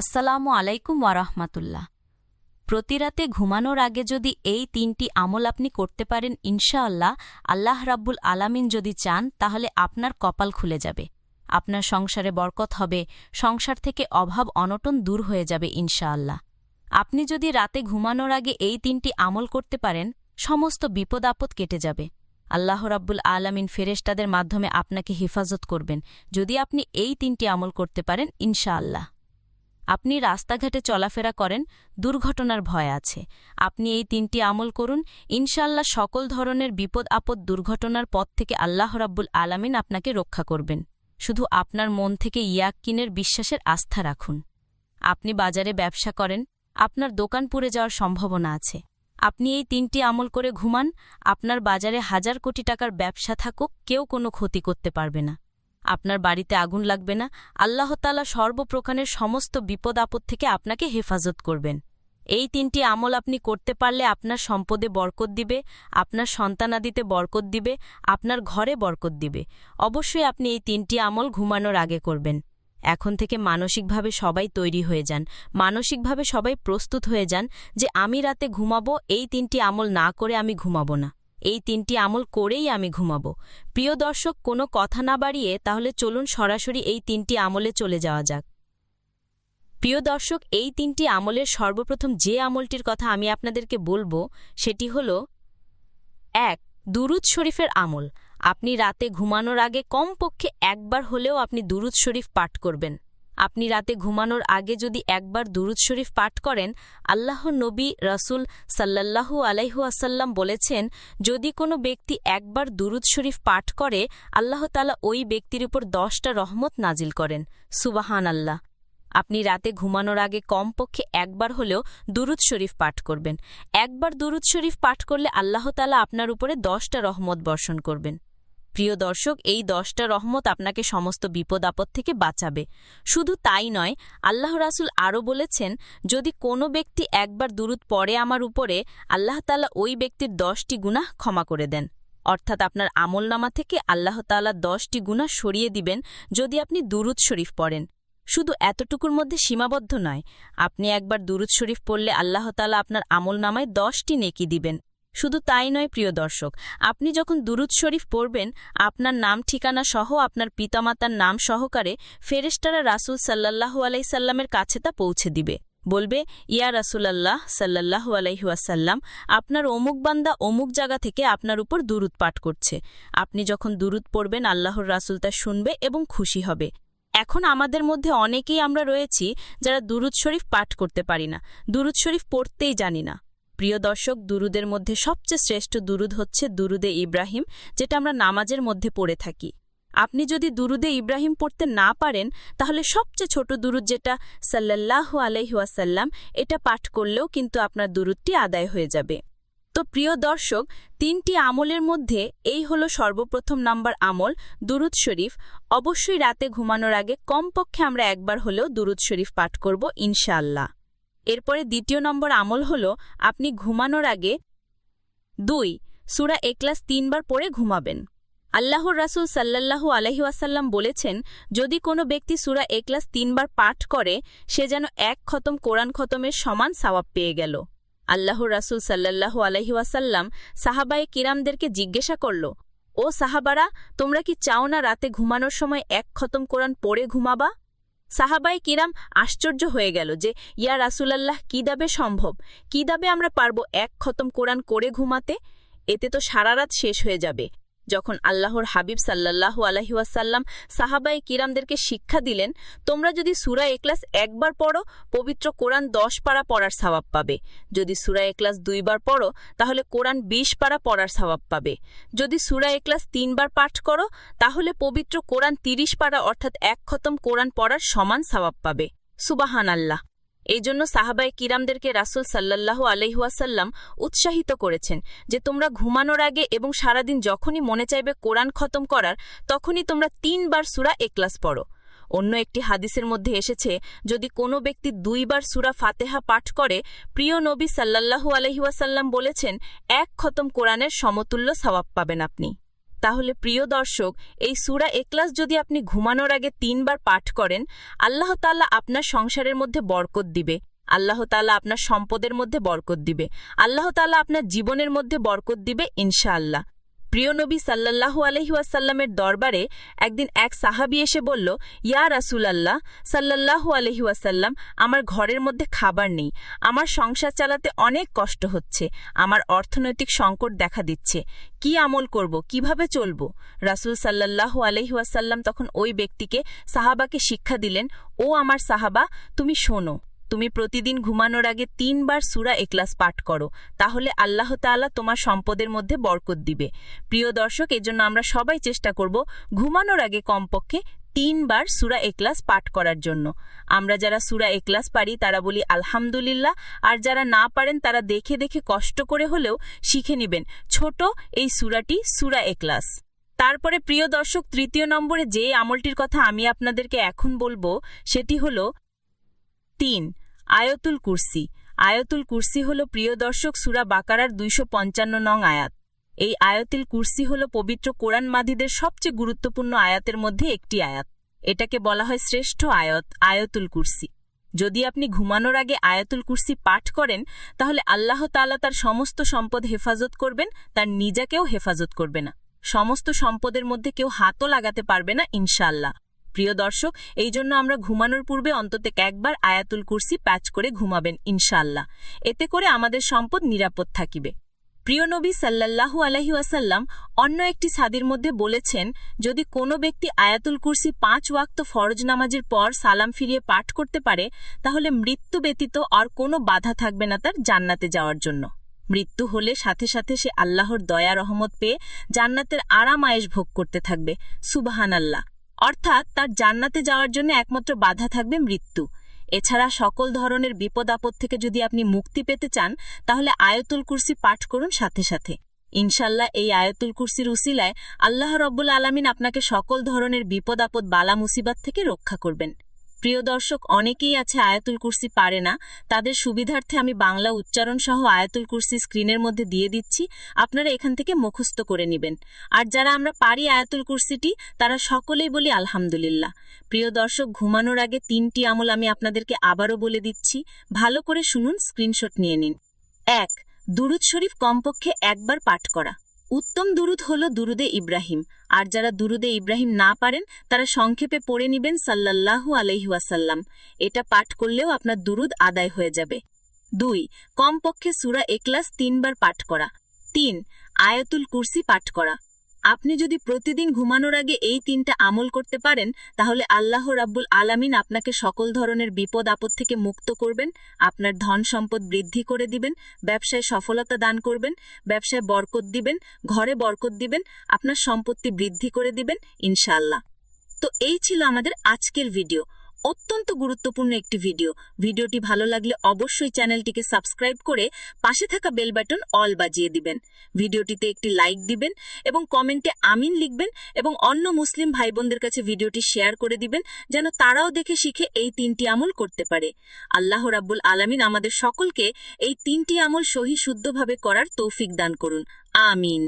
আসসালামু আলাইকুম ওয়ারহমাতুল্লাহ। প্রতিরাতে ঘুমানোর আগে যদি এই তিনটি আমল আপনি করতে পারেন, ইনশাআল্লাহ আল্লাহ রাব্বুল আলামিন যদি চান, তাহলে আপনার কপাল খুলে যাবে। আপনার সংসারে বরকত হবে, সংসার থেকে অভাব অনটন দূর হয়ে যাবে, ইনশাআল্লাহ। আপনি যদি রাতে ঘুমানোর আগে এই তিনটি আমল করতে পারেন, সমস্ত বিপদ আপদ কেটে যাবে। আল্লাহ রাব্বুল আলামিন ফেরেশতাদের মাধ্যমে আপনাকে হেফাজত করবেন। যদি আপনি এই তিনটি আমল করতে পারেন, ইনশাআল্লাহ। আপনি রাস্তাঘাটে চলাফেরা করেন, দুর্ঘটনার ভয় আছে। আপনি এই তিনটি আমল করুন। ইনশাল্লাহ সকল ধরনের বিপদ আপদ দুর্ঘটনার পথ থেকে আল্লাহ রাব্বুল আলামিন আপনাকে রক্ষা করবেন। শুধু আপনার মন থেকে ইয়াক্কিনের বিশ্বাসের আস্থা রাখুন। আপনি বাজারে ব্যবসা করেন, আপনার দোকান পুড়ে যাওয়ার সম্ভাবনা আছে। আপনি এই তিনটি আমল করে ঘুমান, আপনার বাজারে হাজার কোটি টাকার ব্যবসা থাকুক, কেউ কোনো ক্ষতি করতে পারবে না। আপনার বাড়িতে আগুন লাগবে না, আল্লাহ তালা সর্বপ্রকারের সমস্ত বিপদ আপদ থেকে আপনাকে হেফাজত করবেন। এই তিনটি আমল আপনি করতে পারলে আপনার সম্পদে বরকত দিবে, আপনার সন্তানাদিতে বরকত দিবে, আপনার ঘরে বরকত দিবে। অবশ্যই আপনি এই তিনটি আমল ঘুমানোর আগে করবেন। এখন থেকে মানসিকভাবে সবাই তৈরি হয়ে যান, মানসিকভাবে সবাই প্রস্তুত হয়ে যান যে আমি রাতে ঘুমাবো, এই তিনটি আমল না করে আমি ঘুমাবো না। এই তিনটি আমল করেই আমি ঘুমাবো। প্রিয় দর্শক, কোনো কথা না বাড়িয়ে তাহলে চলুন সরাসরি এই তিনটি আমলে চলে যাওয়া যাক। প্রিয় দর্শক, এই তিনটি আমলের সর্বপ্রথম যে আমলটির কথা আমি আপনাদেরকে বলব, সেটি হল, এক, দুরুদ শরীফের আমল। আপনি রাতে ঘুমানোর আগে কমপক্ষে একবার হলেও আপনি দুরুদ শরীফ পাঠ করবেন। আপনি রাতে ঘুমানোর আগে যদি একবার দুরুদ শরীফ পাঠ করেন, আল্লাহ নবী রসুল সাল্লাল্লাহু আলাইহু আসাল্লাম বলেছেন, যদি কোনো ব্যক্তি একবার দুরুদ শরীফ পাঠ করে, আল্লাহ তালা ওই ব্যক্তির উপর দশটা রহমত নাজিল করেন। সুবাহান আল্লাহ আপনি রাতে ঘুমানোর আগে কমপক্ষে একবার হলেও দুরুদ শরীফ পাঠ করবেন। একবার দুরুদ শরীফ পাঠ করলে আল্লাহ তালা আপনার উপরে দশটা রহমত বর্ষণ করবেন। প্রিয় দর্শক, এই দশটা রহমত আপনাকে সমস্ত বিপদ আপদ থেকে বাঁচাবে। শুধু তাই নয়, আল্লাহ রাসুল আরও বলেছেন, যদি কোনো ব্যক্তি একবার দুরুদ পড়ে আমার উপরে, আল্লাহ তালা ওই ব্যক্তির দশটি গুনাহ ক্ষমা করে দেন। অর্থাৎ আপনার আমলনামা থেকে আল্লাহ তালা দশটি গুনাহ সরিয়ে দিবেন, যদি আপনি দুরুদ শরীফ পড়েন। শুধু এতটুকুর মধ্যে সীমাবদ্ধ নয়, আপনি একবার দুরুদ শরীফ পড়লে আল্লাহ তালা আপনার আমলনামায় দশটি নেকি দিবেন। শুধু তাই নয়, প্রিয় দর্শক, আপনি যখন দুরুদ শরীফ পড়বেন, আপনার নাম, ঠিকানা সহ আপনার পিতামাতার নাম সহকারে ফেরেস্টারা রাসুল সাল্লাহু আলাইসাল্লামের কাছে তা পৌঁছে দিবে। বলবে, ইয়া রাসুলাল্লাহ সাল্লাহু আলাইহুয়াসাল্লাম আপনার অমুক বান্দা অমুক জায়গা থেকে আপনার উপর দুরুদ পাঠ করছে। আপনি যখন দুরুদ পড়বেন, আল্লাহর রাসুল তা শুনবে এবং খুশি হবে। এখন আমাদের মধ্যে অনেকেই আমরা রয়েছি যারা দুরুদ শরীফ পাঠ করতে পারি না। দুরুদ শরীফ পড়তেই জানি না। প্রিয় দর্শক, দুরুদের মধ্যে সবচেয়ে শ্রেষ্ঠ দুরুদ হচ্ছে দুরুদে ইব্রাহিম, যেটা আমরা নামাজের মধ্যে পড়ে থাকি। আপনি যদি দুরুদে ইব্রাহিম পড়তে না পারেন, তাহলে সবচেয়ে ছোট দুরুদ যেটা সাল্লাহ আলাইহাসাল্লাম এটা পাঠ করলেও কিন্তু আপনার দুরুদটি আদায় হয়ে যাবে। তো প্রিয় দর্শক, তিনটি আমলের মধ্যে এই হলো সর্বপ্রথম নাম্বার আমল, দুরুদ শরীফ। অবশ্যই রাতে ঘুমানোর আগে কমপক্ষে আমরা একবার হলেও দুরুদ শরীফ পাঠ করব ইনশাআল্লাহ। এরপরে দ্বিতীয় নম্বর আমল হল, আপনি ঘুমানোর আগে দুই, সুরা একলাস তিনবার পড়ে ঘুমাবেন। আল্লাহর রাসুল সাল্লাল্লাহু আলহিউসাল্লাম বলেছেন, যদি কোনো ব্যক্তি সুরা একলাস তিনবার পাঠ করে, সে যেন এক খতম কোরআন খতমের সমান সাওয়াব পেয়ে গেল। আল্লাহর রাসুল সাল্লাল্লাহু আলহিউসাল্লাম সাহাবায়ে কিরামদেরকে জিজ্ঞাসা করল, ও সাহাবারা, তোমরা কি চাও না রাতে ঘুমানোর সময় এক খতম কোরআন পড়ে ঘুমাবা? সাহাবাই কিরাম আশ্চর্য হয়ে গেল যে, ইয়া রাসুলাল্লাহ, কী দাবে সম্ভব? কী দাবে আমরা পারব এক খতম কোরআন করে ঘুমাতে? এতে তো সারা রাত শেষ হয়ে যাবে। যখন আল্লাহর হাবিব সাল্লাল্লাহু আলহিউসাল্লাম সাহাবাই কিরামদেরকে শিক্ষা দিলেন, তোমরা যদি সুরা একলাস একবার পড়ো, পবিত্র কোরআন দশ পাড়া পড়ার স্বভাব পাবে। যদি সুরা একলাস দুইবার পড়ো, তাহলে কোরআন বিশ পাড়া পড়ার স্বভাব পাবে। যদি সুরা একলাস তিনবার পাঠ করো, তাহলে পবিত্র কোরআন তিরিশ পাড়া অর্থাৎ এক খতম কোরআন পড়ার সমান স্বভাব পাবে। সুবাহান আল্লাহ এই জন্য সাহাবায় কিরামদেরকে রাসুল সাল্লাহ আলহিহাসাল্লাম উৎসাহিত করেছেন যে তোমরা ঘুমানোর আগে এবং সারাদিন যখনই মনে চাইবে কোরআন খতম করার, তখনই তোমরা তিনবার সুরা একলাস পড়ো। অন্য একটি হাদিসের মধ্যে এসেছে, যদি কোনো ব্যক্তি দুইবার সুরা ফাতেহা পাঠ করে, প্রিয় নবী সাল্লাল্লাহু আলহিউসাল্লাম বলেছেন, এক খতম কোরআনের সমতুল্য সওয়াব পাবেন আপনি। তাহলে প্রিয় দর্শক, এই সুরা এক্লাস যদি আপনি ঘুমানোর আগে তিনবার পাঠ করেন, আল্লাহ তাল্লাহ আপনার সংসারের মধ্যে বরকত দিবে। আল্লাহ তাল্লাহ আপনার সম্পদের মধ্যে বরকত দিবে। আল্লাহ তাল্লাহ আপনার জীবনের মধ্যে বরকত দিবে ইনশাআল্লাহ। প্রিয় নবী সাল্লাল্লাহু আলহিউসাল্লামের দরবারে একদিন এক সাহাবি এসে বলল, ইয়া রাসুলাল্লাহ, সাল্লাল্লাহু আলহিউসাল্লাম আমার ঘরের মধ্যে খাবার নেই। আমার সংসার চালাতে অনেক কষ্ট হচ্ছে। আমার অর্থনৈতিক সংকট দেখা দিচ্ছে। কি আমল করব? কীভাবে চলব? রাসুল সাল্লাল্লাহু আলহিউসাল্লাম তখন ওই ব্যক্তিকে সাহাবাকে শিক্ষা দিলেন, ও আমার সাহাবা, তুমি শোনো। তুমি প্রতিদিন ঘুমানোর আগে তিনবার সুরা এক্লাস পাঠ করো, তাহলে আল্লাহ তাআলা তোমার সম্পদের মধ্যে বরকত দিবে। প্রিয় দর্শক, এজন্য আমরা সবাই চেষ্টা করব ঘুমানোর আগে কমপক্ষে তিনবার সুরা এক্লাস পাঠ করার জন্য। আমরা যারা সুরা এক্লাস পারি, তারা বলি আলহামদুলিল্লাহ, আর যারা না পারেন, তারা দেখে দেখে কষ্ট করে হলেও শিখে নেবেন ছোট এই সুরাটি সুরা এক্লাস তারপরে প্রিয় দর্শক, তৃতীয় নম্বরে যে আমলটির কথা আমি আপনাদেরকে এখন বলব, সেটি হলো তিন, আয়তুল কুরসি। আয়তুল কুরসি হল প্রিয় দর্শক সুরা বাকারার দুইশো পঞ্চান্ন নং আয়াত। এই আয়তুল কুরসি হল পবিত্র কোরআন মাদিদের সবচেয়ে গুরুত্বপূর্ণ আয়াতের মধ্যে একটি আয়াত। এটাকে বলা হয় শ্রেষ্ঠ আয়ত, আয়তুল কুরসি। যদি আপনি ঘুমানোর আগে আয়াতুল কুরসি পাঠ করেন, তাহলে আল্লাহ তাআলা তার সমস্ত সম্পদ হেফাজত করবেন, তার নিজাকেও হেফাজত করবে না। সমস্ত সম্পদের মধ্যে কেউ হাতও লাগাতে পারবে না, ইনশাআল্লাহ। প্রিয় দর্শক, এই জন্য আমরা ঘুমানোর পূর্বে অন্তত একবার আয়াতুল কুরসি প্যাচ করে ঘুমাবেন ইনশাল্লাহ এতে করে আমাদের সম্পদ নিরাপদ থাকিবে। প্রিয় নবী সাল্লাল্লাহু আলহি ওয়াসাল্লাম অন্য একটি সাদির মধ্যে বলেছেন, যদি কোনো ব্যক্তি আয়াতুল কুরসি পাঁচ ওয়াক্ত ফরজ নামাজের পর সালাম ফিরিয়ে পাঠ করতে পারে, তাহলে মৃত্যু ব্যতীত আর কোনো বাধা থাকবে না তার জান্নাতে যাওয়ার জন্য। মৃত্যু হলে সাথে সাথে সে আল্লাহর দয়া, রহমত পেয়ে জান্নাতের আরাম আয়েশ ভোগ করতে থাকবে। সুবাহান আল্লাহ অর্থাৎ তার জান্নাতে যাওয়ার জন্য একমাত্র বাধা থাকবে মৃত্যু। এছাড়া সকল ধরনের বিপদ আপদ থেকে যদি আপনি মুক্তি পেতে চান, তাহলে আয়তুল কুরসি পাঠ করুন সাথে সাথে। ইনশাল্লাহ এই আয়তুল কুরসির উসিলায় আল্লাহ রব্বুল আলমিন আপনাকে সকল ধরনের বিপদ আপদ বালা মুসিবাত থেকে রক্ষা করবেন। প্রিয় দর্শক, অনেকেই আছে আয়াতুল কুরসি পারে না। তাদের সুবিধার্থে আমি বাংলা উচ্চারণ সহ আয়াতুল কুরসি স্ক্রিনের মধ্যে দিয়ে দিচ্ছি। আপনারা এখান থেকে মুখস্থ করে নেবেন। আর যারা আমরা পারি আয়াতুল কুরসিটি, তারা সকলেই বলি আলহামদুলিল্লাহ। প্রিয় দর্শক, ঘুমানোর আগে তিনটি আমল আমি আপনাদেরকে আবারও বলে দিচ্ছি। ভালো করে শুনুন, স্ক্রিনশট নিয়ে নিন। এক, দুরুদ শরীফ কমপক্ষে একবার পাঠ করা। উত্তম দুরুদ হল দুরুদে ইব্রাহিম। আর যারা দুরুদে ইব্রাহিম না পারেন, তারা সংক্ষেপে পড়ে নিবেন সাল্লাল্লাহু আলহিহাসাল্লাম এটা পাঠ করলেও আপনার দুরুদ আদায় হয়ে যাবে। দুই, কমপক্ষে সুরা এক্লাস তিনবার পাঠ করা। তিন, আয়াতুল কুরসি পাঠ করা। আপনি যদি প্রতিদিন ঘুমানোর আগে এই তিনটা আমল করতে পারেন, তাহলে আল্লাহ রাব্বুল আলামিন আপনাকে সকল ধরনের বিপদ আপদ থেকে মুক্ত করবেন, আপনার ধন সম্পদ বৃদ্ধি করে দিবেন, ব্যবসায় সফলতা দান করবেন, ব্যবসায় বরকত দিবেন, ঘরে বরকত দিবেন, আপনার সম্পত্তি বৃদ্ধি করে দিবেন, ইনশাআল্লাহ। তো এই ছিল আমাদের আজকের ভিডিও। অত্যন্ত গুরুত্বপূর্ণ একটি ভিডিও। ভিডিওটি ভালো লাগলে অবশ্যই চ্যানেলটিকে সাবস্ক্রাইব করে পাশে থাকা বেল বাটন অল বাজিয়ে দিবেন। ভিডিওটিতে একটি লাইক দিবেন এবং কমেন্টে আমিন লিখবেন এবং অন্য মুসলিম ভাই বোনদের কাছে ভিডিওটি শেয়ার করে দিবেন যেন তারাও দেখে শিখে এই তিনটি আমল করতে পারে। আল্লাহ রাব্বুল আলামিন আমাদের সকলকে এই তিনটি আমল সহি শুদ্ধভাবে করার তৌফিক দান করুন। আমিন।